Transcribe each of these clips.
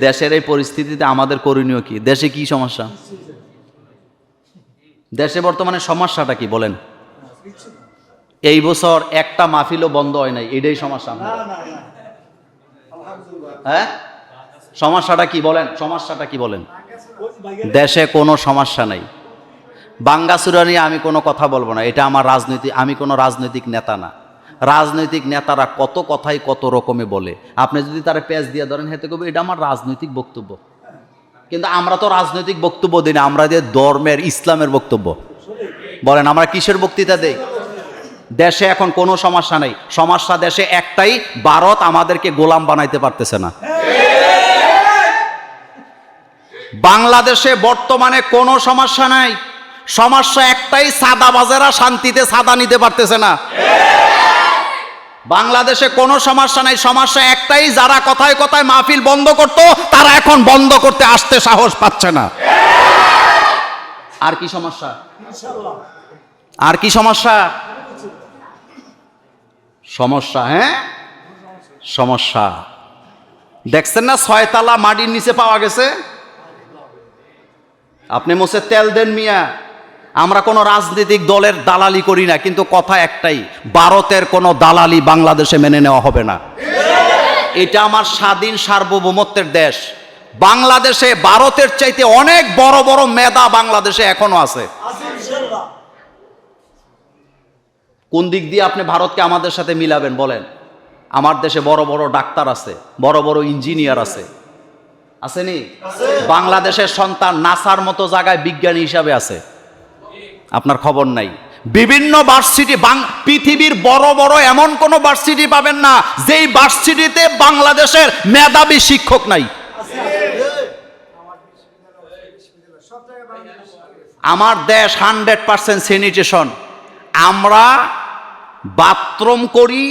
দেশের এই পরিস্থিতিতে আমাদের করণীয় কি? দেশে কি সমস্যা? দেশে বর্তমানে সমস্যাটা কি বলেন? এই বছর একটা মাহফিলও বন্ধ হয় নাই এটাই সমস্যা হ্যাঁ? সমস্যাটা কি বলেন? সমস্যাটা কি বলেন? দেশে কোনো সমস্যা নাই। বাঙ্গাসুরা নিয়ে আমি কোনো কথা বলব না এটা আমার রাজনৈতিক আমি কোনো রাজনৈতিক নেতা না। রাজনৈতিক নেতারা কত কথাই কত রকমে বলে। আপনি যদি তারা পেঁচ দিয়ে ধরেন, হেতে কবে এটা আমার রাজনৈতিক বক্তব্য। কিন্তু আমরা তো রাজনৈতিক বক্তব্য দিই না, আমরা যে ধর্মের, ইসলামের বক্তব্য। বলেন, আমরা কিসের বক্তৃতা দেই? দেশে এখন কোনো সমস্যা নেই। সমস্যা দেশে একটাই, ভারত আমাদেরকে গোলাম বানাইতে পারতেছে না। বাংলাদেশে বর্তমানে কোনো সমস্যা নাই। সমস্যা একটাই সাদা বাজারা শান্তিতে সাদা নিতে পারতেছে না। বাংলাদেশে কোনো সমস্যা নাই, সমস্যা একটাই, যারা কথায় কথায় মাহফিল বন্ধ করত, তারা এখন বন্ধ করতে আসতে সাহস পাচ্ছে না। আর কি সমস্যা? আর কি সমস্যা? সমস্যা হ্যাঁ? সমস্যা। দেখছেন না, ছয়তলা মাটির নিচে পাওয়া গেছে? আপনি মোসে তেল দেন মিয়া। আমরা কোনো রাজনৈতিক দলের দালালি করি না কিন্তু কথা একটাই ভারতের কোনো দালালি বাংলাদেশে মেনে নেওয়া হবে না। এটা আমার স্বাধীন সার্বভৌমত্বের দেশ। বাংলাদেশে ভারতের চাইতে অনেক বড় বড় মেধা বাংলাদেশে এখনও আছে। কোন দিক দিয়ে আপনি ভারতকে আমাদের সাথে মিলাবেন বলেন? আমার দেশে বড় বড় ডাক্তার আছে বড় বড় ইঞ্জিনিয়ার আছে। আসেনি বাংলাদেশের সন্তান নাসার মতো জায়গায় বিজ্ঞানী হিসাবে আছে। আপনার খবর নাই। বিভিন্ন ভার্সিটি পৃথিবীর বড় বড় এমন কোন ভার্সিটি পাবেন না, যেই ভার্সিটিতে বাংলাদেশের মেধাবী শিক্ষক নাই। আমার দেশ হান্ড্রেড পার্সেন্ট স্যানিটেশন আমরা বাথরুম করি,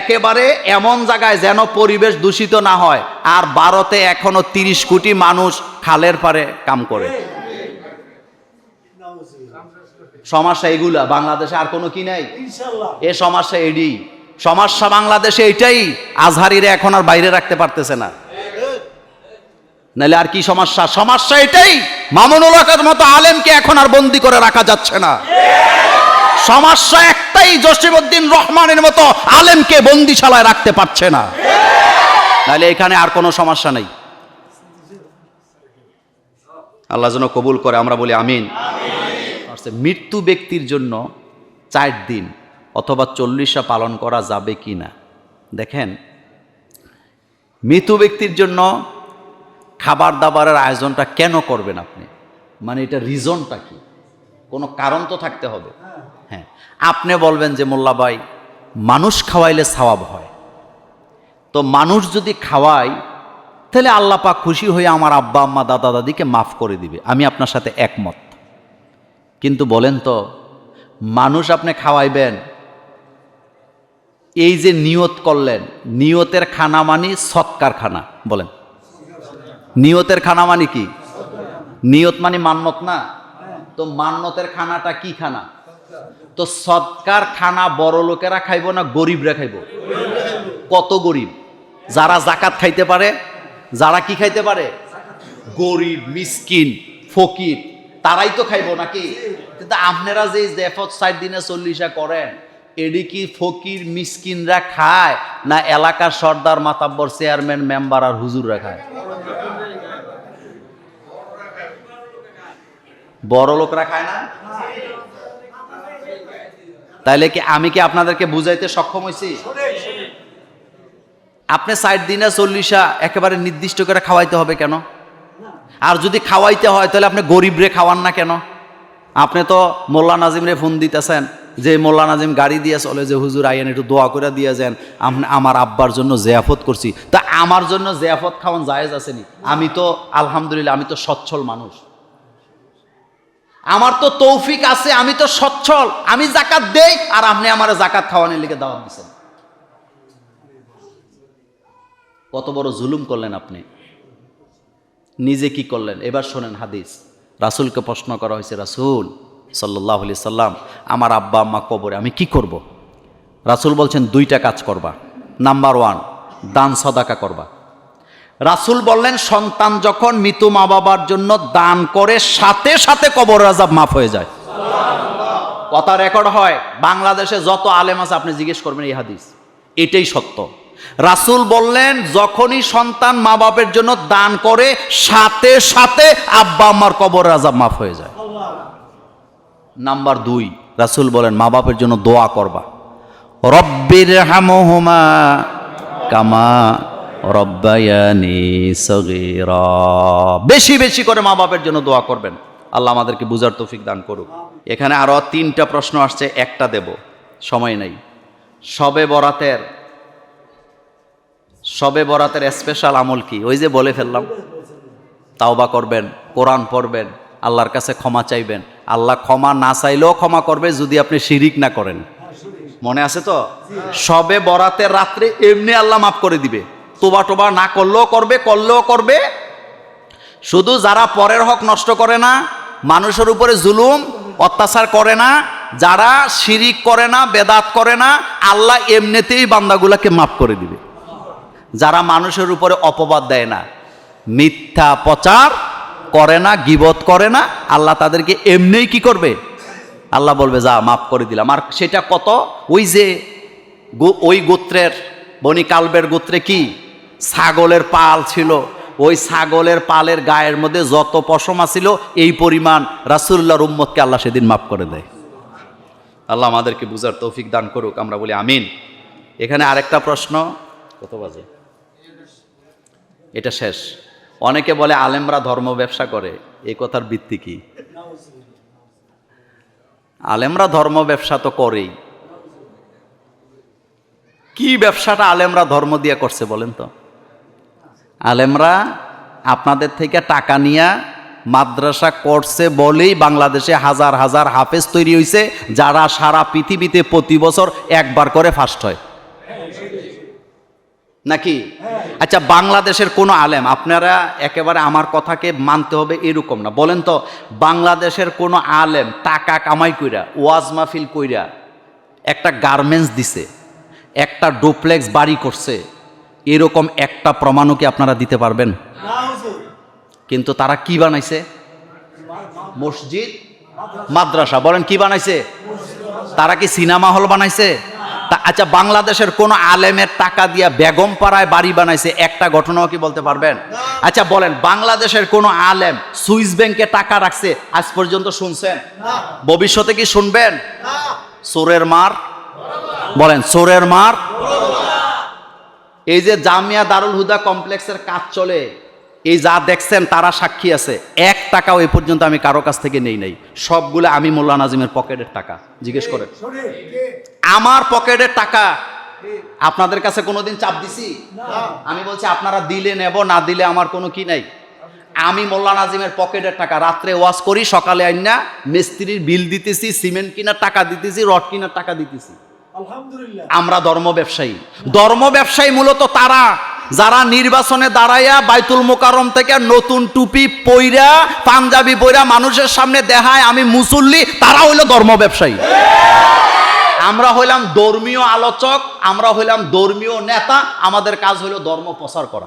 একেবারে এমন জায়গায় যেন পরিবেশ দূষিত না হয়, আর ভারতে এখনও তিরিশ কোটি মানুষ খালের পারে কাম করে। সমস্যা এগুলা বাংলাদেশে আর কোনো কি নাই? এ সমস্যা এডি। সমস্যা বাংলাদেশে এটাই আজহারিরে এখন আর বাইরে রাখতে পারতেছে না। নাহলে আর কি সমস্যা সমস্যা এটাই মামুনুল হকের মতো আলেমকে এখন আর বন্দি করে রাখা যাচ্ছে না। সমস্যা একটাই জসিমউদ্দিন রহমানের মতো আলেমকে বন্দিশালায় রাখতে পারছে না। নাহলে এখানে আর কোনো সমস্যা নেই। আল্লাহ যেন কবুল করে আমরা বলি আমিন। মৃত্যু ব্যক্তির জন্য চার দিন অথবা চল্লিশা পালন করা যাবে কি না? দেখেন মৃত ব্যক্তির জন্য খাবার দাবারের আয়োজনটা কেন করবেন আপনি? মানে এটা রিজনটা কি? কোনো কারণ তো থাকতে হবে। হ্যাঁ আপনি বলবেন যে, মোল্লা ভাই, মানুষ খাওয়াইলে সওয়াব হয়। তো মানুষ যদি খাওয়াই তাহলে আল্লাহ পাক খুশি হয়ে আমার আব্বা, আম্মা, দাদা, দাদিকে মাফ করে দিবে। আমি আপনার সাথে একমত। কিন্তু বলেন তো, মানুষ আপনি খাওয়াইবেন, এই যে নিয়ত করলেন, নিয়তের খানা মানি সৎকার খানা বলেন। নিয়তের খানা মানে কি? নিয়ত মানে মান্নত না? তো মান্নতের খানাটা কি খানা? তো সৎকার খানা বড় লোকেরা খাইব না গরিবরা খাইব? কত গরিব? যারা জাকাত খাইতে পারে, যারা কি খাইতে পারে? গরিব, মিসকিন, ফকির। তারাই তো খাইব নাকি? কিন্তু আপনারা যে জেফত ষাট দিনে চল্লিশা করেন, এডি কি ফকির মিসকিনরা খায় না এলাকার সর্দার মাতাব্বর চেয়ারম্যান মেম্বার আর হুজুররা খায়? বড় লোকরা খায় না? তাইলে কি আমি কি আপনাদেরকে বুঝাইতে সক্ষম হয়েছি আপনি ষাট দিনে চল্লিশা একেবারে নির্দিষ্ট করে খাওয়াইতে হবে কেন? আর যদি খাওয়াইতে হয়, তাহলে আপনি গরিবরে খাওয়ান না কেন? আপনি তো মোল্লা নাজিমরে ফোন দিতেছেন, যে মোল্লা নাজিম গাড়ি দিয়ে চলে যে, হুজুর আইয়েন একটু দোয়া করে দিয়ে যান, আপনি আমার আব্বার জন্য জেয়াফত করছি। তা আমার জন্য জেয়াফত খাওয়ান জায়েজ আসেনি আমি তো, আলহামদুলিল্লাহ, আমি তো সচ্ছল মানুষ। আমার তো তৌফিক আছে, আমি তো সচ্ছল। আমি জাকাত দেই, আর আপনি আমার জাকাত খাওয়ানোর লিগে দাওয়াত দিচ্ছেন কত বড় জুলুম করলেন আপনি। নিজে কি করলেন? এবার শোনেন হাদিস। রাসুলকে প্রশ্ন করা হয়েছে, রাসুল সাল্লাহ আলি সাল্লাম, আমার আব্বা আম্মা কবরে আমি কি করব। রাসুল বলছেন, দুইটা কাজ করবা। নাম্বার ওয়ান, দান সদাকা করবা। রাসূল বললেন, সন্তান যখন মৃত মা বাবার জন্য দান করে, সাথে সাথে কবর আজাব মাফ হয়ে যায়। কথা রেকর্ড হয়, বাংলাদেশে যত আলেম আছে, আপনি জিজ্ঞেস করবেন, এই হাদিস, এটাই সত্য? রাসূল বললেন, যখনই সন্তান মা বাপের জন্য দান করে, সাথে সাথে আব্বা, আম্মার কবর আজাব মাফ হয়ে যায়। নাম্বার দুই, রাসূল বলেন মা বাপের জন্য দোয়া করবা। রব্বির হামহুমা কামা রব্বায়ানি বেশি বেশি করে মা বাপের জন্য দোয়া করবেন। আল্লাহ আমাদেরকে বুঝার তৌফিক দান করুক। এখানে আরও তিনটা প্রশ্ন আসছে, একটা দেব। সময় নেই। সবে বরাতের সবে বরাতের স্পেশাল আমল কি? ওই যে বলে ফেললাম। তাওবা করবেন, কোরআন পড়বেন, আল্লাহর কাছে ক্ষমা চাইবেন। আল্লাহ ক্ষমা না চাইলেও ক্ষমা করবে যদি আপনি শিরিক না করেন। মনে আছে তো? সবে বরাতের রাত্রে এমনি আল্লাহ মাফ করে দিবে। তোবা টোবা না করলেও করবে করলেও করবে। শুধু যারা পরের হক নষ্ট করে না, মানুষের উপরে জুলুম, অত্যাচার করে না, যারা শিরিক করে না, বেদাত করে না, আল্লাহ এমনিতেই বান্দাগুলাকে মাফ করে দিবে। যারা মানুষের উপরে অপবাদ দেয় না, মিথ্যা প্রচার করে না, গিবত করে না, আল্লাহ তাদেরকে এমনিই কি করবে? আল্লাহ বলবে, যা, মাফ করে দিলাম। আর সেটা কত? ওই যে ওই গোত্রের, বনি কালবের গোত্রে কি? ছাগলের পাল ছিল। ওই ছাগলের পালের গায়ের মধ্যে যত পশমা ছিল এই পরিমাণ রাসুল্লাহর উম্মতকে আল্লাহ সেদিন মাফ করে দেয়। আল্লাহ আমাদেরকে বুঝার তৌফিক দান করুক, আমরা বলি আমিন। এখানে আরেকটা প্রশ্ন, কত বাজে? এটা শেষ। অনেকে বলে আলেমরা ধর্ম ব্যবসা করে এই কথার ভিত্তি কি? আলেমরা ধর্ম ব্যবসা তো করেই। কি ব্যবসাটা আলেমরা ধর্ম দিয়ে করছে বলেন তো? আলেমরা আপনাদের থেকে টাকা নিয়ে মাদ্রাসা করছে বলেই বাংলাদেশে হাজার হাজার হাফেজ তৈরি হয়েছে যারা সারা পৃথিবীতে প্রতি বছর একবার করে ফার্স্ট হয়। নাকি? আচ্ছা বাংলাদেশের কোনো আলেম আপনারা একেবারে আমার কথাকে মানতে হবে এরকম না। বলেন তো বাংলাদেশের কোনো আলেম টাকা কামাই কইরা ওয়াজ মাহফিল কইরা একটা গার্মেন্টস দিছে একটা ডোপ্লেক্স বাড়ি করছে এরকম একটা প্রমাণও কি আপনারা দিতে পারবেন? কিন্তু তারা কি বানাইছে? মসজিদ মাদ্রাসা। বলেন কি বানাইছে? তারা কি সিনেমা হল বানাইছে? তা আচ্ছা বাংলাদেশের কোন আলেমের টাকা দিয়া বেগম পাড়ায় বাড়ি বানাইছে একটা ঘটনাও কি বলতে পারবেন? আচ্ছা বলেন বাংলাদেশের কোন আলেম সুইস ব্যাংকে টাকা রাখছে আজ পর্যন্ত শুনছেন? ভবিষ্যতে কি শুনবেন? সোরের মার? বলেন সোরের মার। এই যে জামিয়া দারুল হুদা কমপ্লেক্সের কাজ চলে এই যা দেখছেন তারা সাক্ষী আছে। এক টাকাও এ পর্যন্ত আমি কারও কাছ থেকে নেই নাই। সবগুলো আমি মোল্লা নাজিমের পকেটের টাকা। জিজ্ঞেস করেন। আমার পকেটের টাকা আপনাদের কাছে কোনোদিন চাপ দিছি? আমি বলছি আপনারা দিলে নেব না দিলে আমার কোনো কি নাই। আমি মোল্লা নাজিমের পকেটের টাকা রাত্রে ওয়াশ করি সকালে আইনা মিস্ত্রির বিল দিতেছি সিমেন্ট কিনার টাকা দিতেছি রড কিনার টাকা দিতেছি। আমরা ধর্ম ব্যবসায়ী। ধর্ম ব্যবসায়ী মূলত তারা। যারা নির্বাচনে দাঁড়াইয়া বাইতুল মোকারম থেকে নতুন টুপি পইরা, পাঞ্জাবি পইরা মানুষের সামনে দেখায় আমি মুসল্লি, তারা হইল ধর্ম ব্যবসায়ী। আমরা হইলাম ধর্মীয় আলোচক, আমরা হইলাম ধর্মীয় নেতা, আমাদের কাজ হইল ধর্ম প্রচার করা।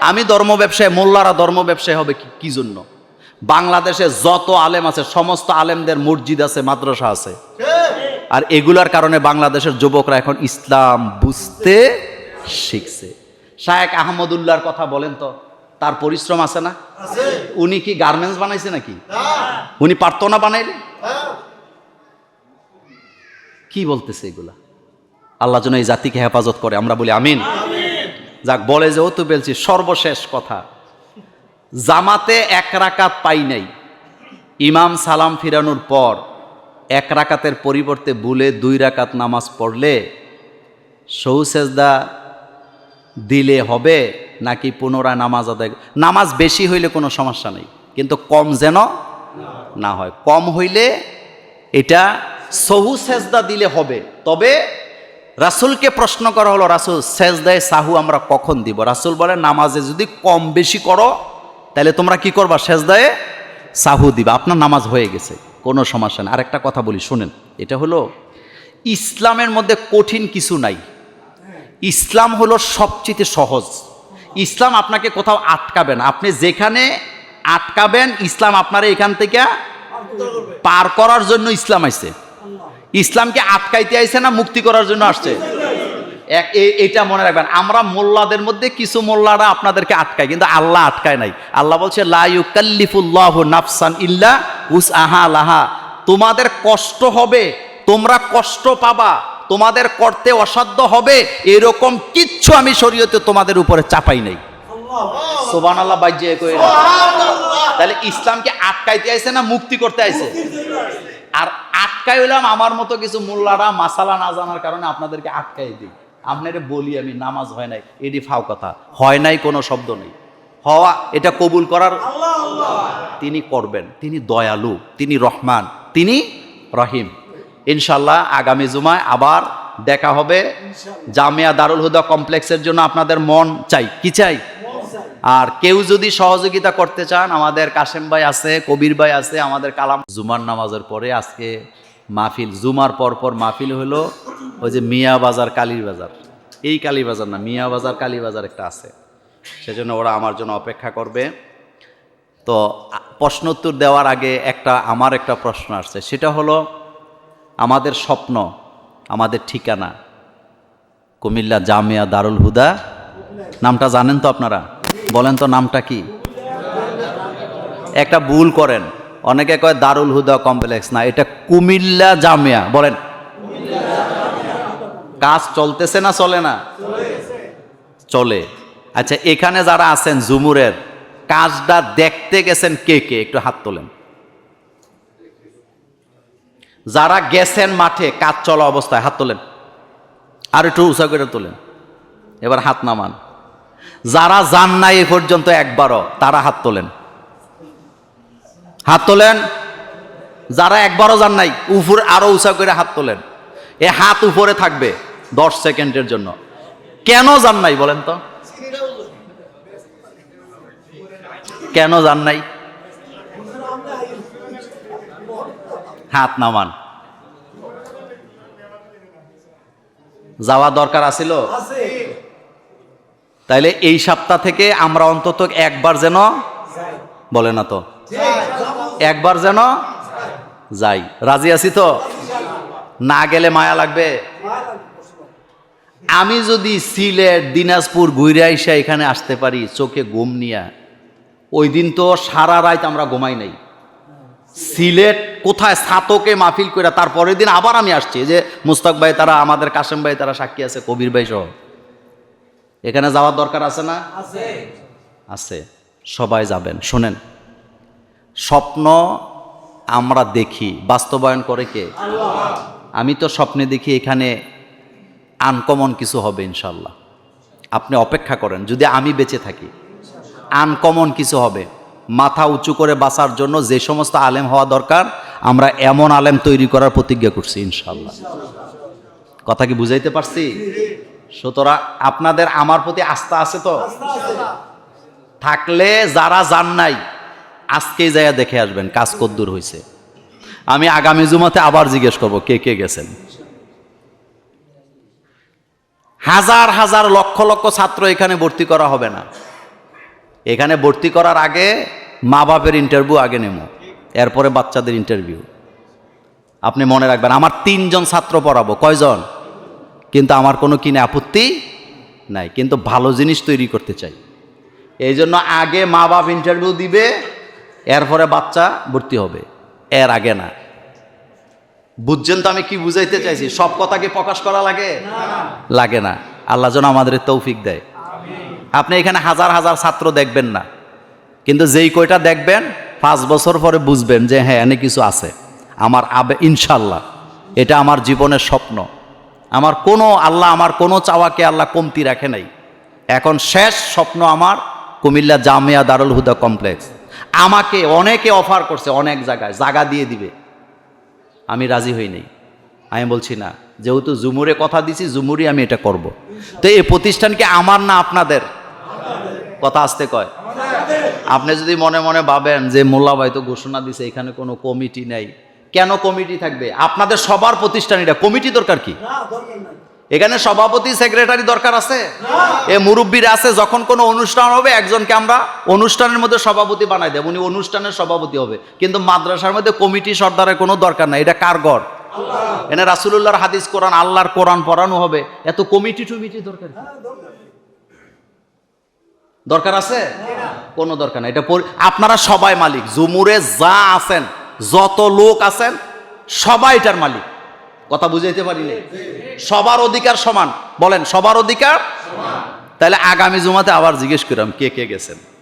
আমি ধর্ম ব্যবসায়ী, মোল্লারা ধর্ম ব্যবসায়ী হবে কি- জন্য? বাংলাদেশে যত আলেম আছে, সমস্ত আলেমদের মসজিদ আছে, মাদ্রাসা আছে। আর এগুলার কারণে বাংলাদেশের যুবকরা এখন ইসলাম বুঝতে শিখছে। শায়েক আহমদুল্লাহর কথা বলেন তো তার পরিশ্রম আছে না? উনি কি গার্মেন্টস বানাইছে নাকি? উনি পারতো না বানাইলে? হ্যাঁ। কি বলতেছে এগুলা? আল্লাহ যেন এই জাতিকে হেফাজত করে আমরা বলি আমিন। যাক বলে যে ও তো বলছি সর্বশেষ কথা। জামাতে এক রাকাত পাই নাই। ইমাম সালাম ফিরানোর পর এক রাকাতের পরিবর্তে ভুলে দুই রাকাত নামাজ পড়লে সৌ সেজদা দিলে হবে নাকি পুনরায় নামাজ আদায় নামাজ বেশি হইলে কোনো সমস্যা নেই। কিন্তু কম যেন না হয়। কম হইলে এটা সহু সেজদা দিলে হবে। তবে রাসুলকে প্রশ্ন করা হলো, রাসুল, সেজদায় সাহু আমরা কখন দিব? রাসুল বলে নামাজে যদি কম বেশি করো, তাহলে তোমরা কি করবা? সেজদায় সাহু দিবা। আপনার নামাজ হয়ে গেছে। কোনো সমস্যা নেই। আরেকটা কথা বলি, শুনেন। এটা হলো, ইসলামের মধ্যে কঠিন কিছু নাই। ইসলাম হলো সবচেয়ে সহজ। ইসলাম আপনাকে কোথাও আটকাবে না। আপনি যেখানে আটকাবেন, ইসলাম আপনারা এখান থেকে পার করার জন্য ইসলাম আইছে। ইসলামকে আটকাইতে আইছে না, মুক্তি করার জন্য আসছে। এটা মনে রাখবেন, আমরা মোল্লাদের মধ্যে কিছু মোল্লারা আপনাদেরকে আটকায়, কিন্তু আল্লাহ আটকায় নাই। আল্লাহ বলছে নাফসান ইল্লা আহা লাহা। তোমাদের কষ্ট হবে, তোমরা কষ্ট পাবা। তোমাদের করতে অসাধ্য হবে এরকম কিচ্ছু আমি শরীয়তে তোমাদের উপরে চাপাই নাই। সোবান আল্লাহ কই তাহলে ইসলামকে আটকাইতে আইছে না মুক্তি করতে আইছে? আর আটকাই হইলাম আমার মতো কিছু মোল্লারা মাসালা না জানার কারণে আপনাদেরকে আটকাই দিই। আপনারে বলি আমি নামাজ হয় নাই এটি ফাও কথা। হয় নাই কোনো শব্দ নেই। হওয়া এটা কবুল করার তিনি করবেন। তিনি দয়ালু তিনি রহমান তিনি রহিম। ইনশাল্লাহ আগামী জুমায় আবার দেখা হবে। জামিয়া দারুল হুদা কমপ্লেক্সের জন্য আপনাদের মন চাই। কি চাই? আর কেউ যদি সহযোগিতা করতে চান আমাদের কাশেম ভাই আছে কবির ভাই আছে আমাদের কালাম জুমার নামাজের পরে আজকে মাহফিল জুমার পর পর মাহফিল হলো ওই যে মিয়া বাজার কালীর বাজার। এই কালী বাজার না মিয়া বাজার কালী বাজার একটা আছে। সেজন্য ওরা আমার জন্য অপেক্ষা করবে। তো আ- প্রশ্ন উত্তর দেওয়ার আগে একটা আমার একটা প্রশ্ন আসছে। সেটা হলো আমাদের স্বপ্ন, আমাদের ঠিকানা। কুমিল্লা জামিয়া দারুল হুদা। নামটা জানেন তো আপনারা? বলেন তো নামটা কি? একটা ভুল করেন। অনেকে কয় দারুল হুদা কমপ্লেক্স। না, এটা কুমিল্লা জামিয়া। বলেন। কাজ চলতেছে না চলে না? চলে। আচ্ছা এখানে যারা আছেন, জুমুরের, কাজটা দেখতে গেছেন কে কে? একটু হাত তোলেন। যারা গেছেন মাঠে, কাজ চলা অবস্থায়, হাত তোলেন। আর একটু উঁচা করে তোলেন। এবার হাত নামান। যারা যান নাই এ পর্যন্ত একবারও, তারা হাত তোলেন। হাত তোলেন। যারা একবারও যান নাই, উপরে আরও উঁচা করে হাত তোলেন। এ হাত উপরে থাকবে দশ সেকেন্ডের জন্য। কেন যান নাই বলেন তো? কেন যান নাই? হাত নামান। যাওয়া দরকার আছিল? তাইলে এই সপ্তাহ থেকে আমরা অন্তত একবার যেন বলে না তো? একবার যেন যাই। রাজি আছি তো? না গেলে মায়া লাগবে? আমি যদি সিলেট দিনাজপুর ঘুরে এখানে আসতে পারি চোখে ঘুম নিয়ে। ওই দিন তো সারা রাত আমরা ঘুমাই নাই। সিলেট কোথায় সাতকে মাহফিল করে তারপরের দিন আবার আমি আসছি। যে মুস্তাক ভাই তারা আমাদের কাশেম ভাই তারা সাক্ষী আছে কবির ভাই সহ। এখানে যাওয়ার দরকার আছে না? আছে। সবাই যাবেন। শোনেন স্বপ্ন আমরা দেখি বাস্তবায়ন করে কে? আমি তো স্বপ্নে দেখি এখানে আনকমন কিছু হবে ইনশাল্লাহ আপনি অপেক্ষা করেন যদি আমি বেঁচে থাকি আনকমন কিছু হবে। মাথা উঁচু করে বাঁচার জন্য যে সমস্ত আলেম হওয়া দরকার, আমরা এমন আলেম তৈরি করার প্রতিজ্ঞা করছি ইনশাল্লাহ কথা কি বুঝাইতে পারছি? সুতরাং আপনাদের আমার প্রতি আস্থা আছে তো? থাকলে যারা যান নাই, আজকেই যাইয়া দেখে আসবেন, কাজ কদ্দূর হয়েছে আমি আগামী জুমাতে আবার জিজ্ঞেস করব, কে কে গেছেন? হাজার হাজার লক্ষ লক্ষ ছাত্র এখানে ভর্তি করা হবে না। এখানে ভর্তি করার আগে মা বাপের ইন্টারভিউ আগে নেব এরপরে বাচ্চাদের ইন্টারভিউ আপনি মনে রাখবেন আমার তিনজন ছাত্র পড়াবো। কয়জন? কিন্তু আমার কোনো কিনে আপত্তি নাই। কিন্তু ভালো জিনিস তৈরি করতে চাই। এই জন্য আগে মা বাপ ইন্টারভিউ দিবে এরপরে বাচ্চা ভর্তি হবে। এর আগে না। বুঝছেন তো আমি কি বুঝাইতে চাইছি? সব কথা কি প্রকাশ করা লাগে? লাগে না। আল্লাহ যেন আমাদের তৌফিক দেয়। আপনি এখানে হাজার হাজার ছাত্র দেখবেন না। কিন্তু যেই কয়টা দেখবেন, পাঁচ বছর পরে বুঝবেন যে হ্যাঁ এনে কিছু আছে। আমার আবে ইনশাল্লাহ এটা আমার জীবনের স্বপ্ন। আমার কোনো আল্লাহ, আমার কোনো চাওয়াকে আল্লাহ কমতি রাখে নাই। এখন শেষ স্বপ্ন আমার কুমিল্লা জামিয়া দারুল হুদা কমপ্লেক্স। আমাকে অনেকে অফার করছে, অনেক জায়গায় জায়গা দিয়ে দিবে। আমি রাজি হইনি আমি বলছি না যেহেতু জুমুরে কথা দিছি জুমুরি আমি এটা করব। তো এই প্রতিষ্ঠান কি আমার না আপনাদের? কথা আসতে কয়। আপনি যদি মনে মনে ভাবেন যে মোল্লা ভাই তো ঘোষণা দিছে এখানে কোনো কমিটি নেই। কেন কমিটি থাকবে? আপনাদের সবার প্রতিষ্ঠান এটা। কমিটি দরকার কি? এখানে সভাপতি সেক্রেটারি দরকার আছে? এ মুরব্বীরা আছে যখন কোনো অনুষ্ঠান হবে একজনকে আমরা অনুষ্ঠানের মধ্যে সভাপতি বানাই দেব। উনি অনুষ্ঠানের সভাপতি হবে। কিন্তু মাদ্রাসার মধ্যে কমিটি সর্দারের কোনো দরকার নাই। এটা কার গড় এনে রাসুলুল্লাহর হাদিস কোরআন আল্লাহর কোরআন পড়ানো হবে। এত কমিটি টমিটি দরকার দরকার। আছে? কোনো দরকার নাই। এটা আপনারা সবাই মালিক। জুমুরে যা আছেন যত লোক আছেন সবাই এটার মালিক। কথা বুঝাইতে পারি সবার অধিকার সমান। বলেন সবার অধিকার? তাহলে আগামী জুমাতে আবার জিজ্ঞেস করলাম কে কে গেছেন?